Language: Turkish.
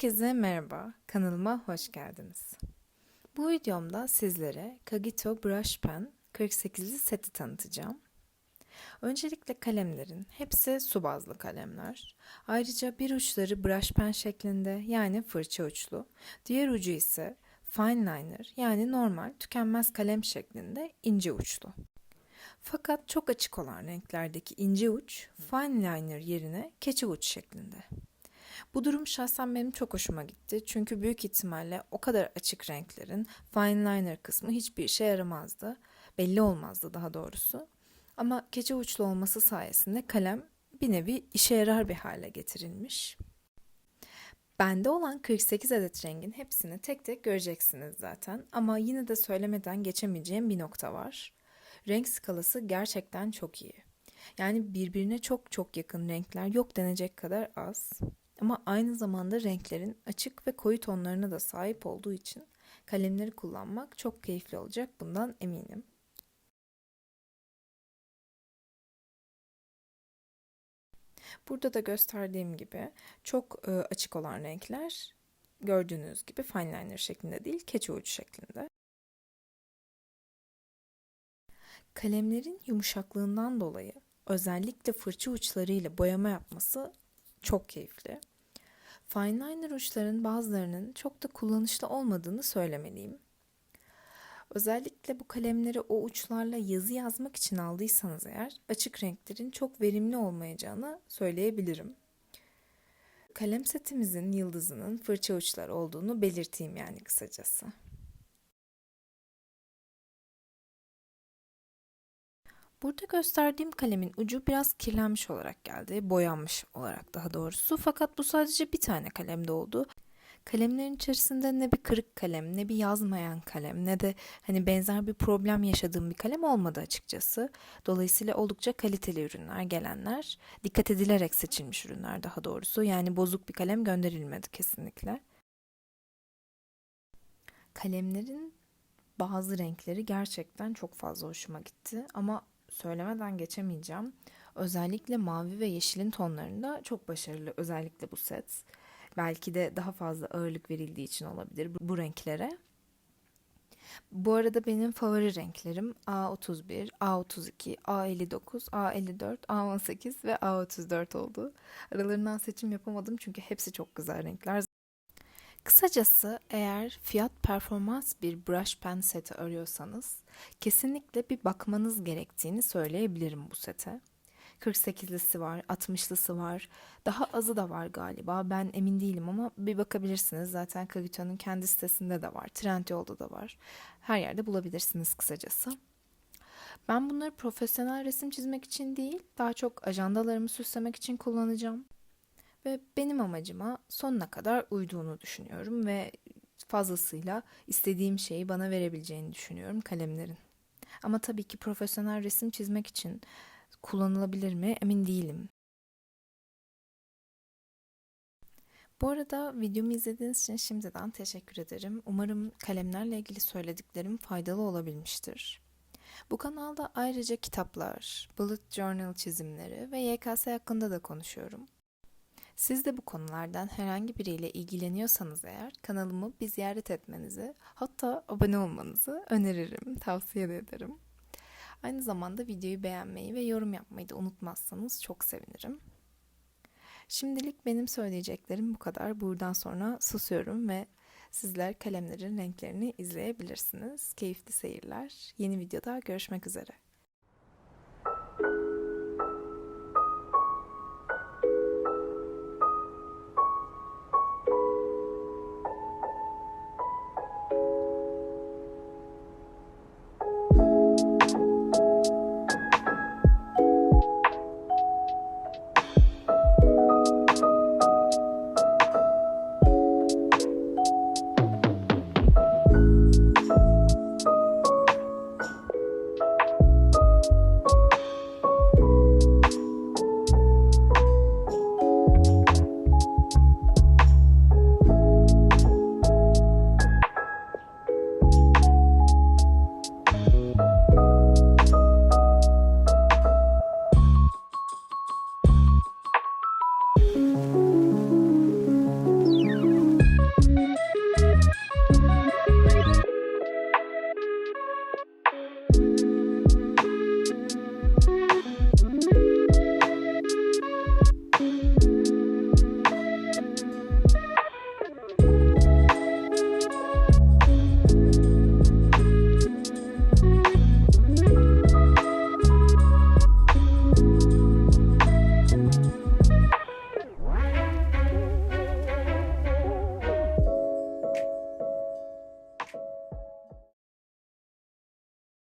Herkese merhaba, kanalıma hoş geldiniz. Bu videomda sizlere Kagito Brush Pen 48'li seti tanıtacağım. Öncelikle kalemlerin hepsi su bazlı kalemler. Ayrıca bir uçları brush pen şeklinde yani fırça uçlu, diğer ucu ise fine liner yani normal tükenmez kalem şeklinde ince uçlu. Fakat çok açık olan renklerdeki ince uç fine liner yerine keçe uç şeklinde. Bu durum şahsen benim çok hoşuma gitti. Çünkü büyük ihtimalle o kadar açık renklerin fine liner kısmı hiçbir işe yaramazdı. Belli olmazdı daha doğrusu. Ama keçe uçlu olması sayesinde kalem bir nevi işe yarar bir hale getirilmiş. Bende olan 48 adet rengin hepsini tek tek göreceksiniz zaten. Ama yine de söylemeden geçemeyeceğim bir nokta var. Renk skalası gerçekten çok iyi. Yani birbirine çok çok yakın renkler yok denecek kadar az. Ama aynı zamanda renklerin açık ve koyu tonlarına da sahip olduğu için kalemleri kullanmak çok keyifli olacak bundan eminim. Burada da gösterdiğim gibi çok e, açık olan renkler gördüğünüz gibi fine liner şeklinde değil keçe uç şeklinde. Kalemlerin yumuşaklığından dolayı özellikle fırça uçlarıyla boyama yapması çok keyifli. Fine liner uçların bazılarının çok da kullanışlı olmadığını söylemeliyim. Özellikle bu kalemleri o uçlarla yazı yazmak için aldıysanız eğer açık renklerin çok verimli olmayacağını söyleyebilirim. Kalem setimizin yıldızının fırça uçları olduğunu belirteyim yani kısacası. Burada gösterdiğim kalemin ucu biraz kirlenmiş olarak geldi, boyanmış olarak daha doğrusu. Fakat bu sadece bir tane kalemde oldu. Kalemlerin içerisinde ne bir kırık kalem, ne bir yazmayan kalem, ne de hani benzer bir problem yaşadığım bir kalem olmadı açıkçası. Dolayısıyla oldukça kaliteli ürünler gelenler, dikkat edilerek seçilmiş ürünler daha doğrusu. Yani bozuk bir kalem gönderilmedi kesinlikle. Kalemlerin bazı renkleri gerçekten çok fazla hoşuma gitti ama söylemeden geçemeyeceğim. Özellikle mavi ve yeşilin tonlarında çok başarılı özellikle bu set. Belki de daha fazla ağırlık verildiği için olabilir bu renklere. Bu arada benim favori renklerim A31, A32, A59, A54, A18 ve A34 oldu. Aralarından seçim yapamadım çünkü hepsi çok güzel renkler. Kısacası eğer fiyat performans bir brush pen seti arıyorsanız kesinlikle bir bakmanız gerektiğini söyleyebilirim bu sete. 48'lisi var, 60'lısı var. Daha azı da var galiba. Ben emin değilim ama bir bakabilirsiniz. Zaten Kagito'nun kendi sitesinde de var. Trendyol'da da var. Her yerde bulabilirsiniz kısacası. Ben bunları profesyonel resim çizmek için değil, daha çok ajandalarımı süslemek için kullanacağım. Ve benim amacıma sonuna kadar uyduğunu düşünüyorum ve fazlasıyla istediğim şeyi bana verebileceğini düşünüyorum kalemlerin. Ama tabii ki profesyonel resim çizmek için kullanılabilir mi emin değilim. Bu arada videomu izlediğiniz için şimdiden teşekkür ederim. Umarım kalemlerle ilgili söylediklerim faydalı olabilmiştir. Bu kanalda ayrıca kitaplar, bullet journal çizimleri ve YKS hakkında da konuşuyorum. Siz de bu konulardan herhangi biriyle ilgileniyorsanız eğer kanalımı bir ziyaret etmenizi hatta abone olmanızı öneririm, tavsiye ederim. Aynı zamanda videoyu beğenmeyi ve yorum yapmayı da unutmazsanız çok sevinirim. Şimdilik benim söyleyeceklerim bu kadar. Buradan sonra susuyorum ve sizler kalemlerin renklerini izleyebilirsiniz. Keyifli seyirler. Yeni videoda görüşmek üzere.